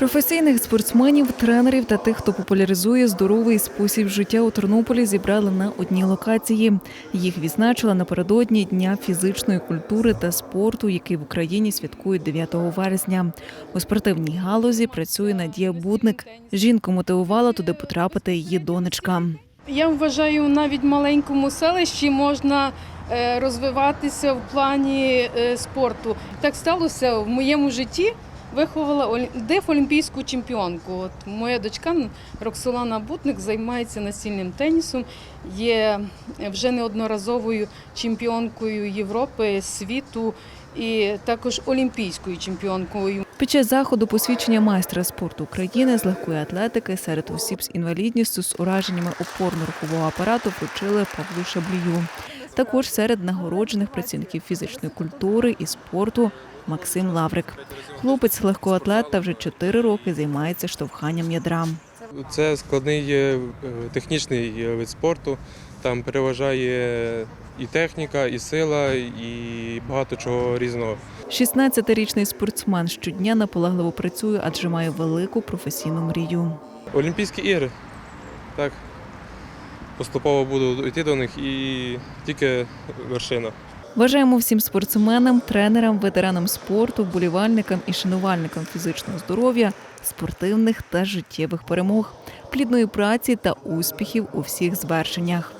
Професійних спортсменів, тренерів та тих, хто популяризує здоровий спосіб життя у Тернополі, зібрали на одній локації. Їх відзначили напередодні Дня фізичної культури та спорту, який в Україні святкують 9 вересня. У спортивній галузі працює Надія Будник. Жінку мотивувала туди потрапити її донечка. Я вважаю, навіть в маленькому селищі можна е, розвиватися в плані е, спорту. Так сталося в моєму житті. Виховала олі- дефолімпійську чемпіонку. От моя дочка Роксолана Бутник займається настільним тенісом, є вже неодноразовою чемпіонкою Європи, світу і також олімпійською чемпіонкою. Під час заходу посвідчення майстра спорту України з легкої атлетики серед осіб з інвалідністю з ураженнями опорно-рухового апарату вручили Павлу Шаблію. Також серед нагороджених працівників фізичної культури і спорту Максим Лаврик. Хлопець легкоатлет та вже чотири роки займається штовханням ядра. Це складний е, технічний е, вид спорту. Там переважає і техніка, і сила, і багато чого різного. 16-річний спортсмен щодня наполегливо працює, адже має велику професійну мрію. Олімпійські ігри. Так. Поступово буду йти до них і тільки вершина. Бажаємо всім спортсменам, тренерам, ветеранам спорту, вболівальникам і шанувальникам фізичного здоров'я, спортивних та життєвих перемог, плідної праці та успіхів у всіх звершеннях.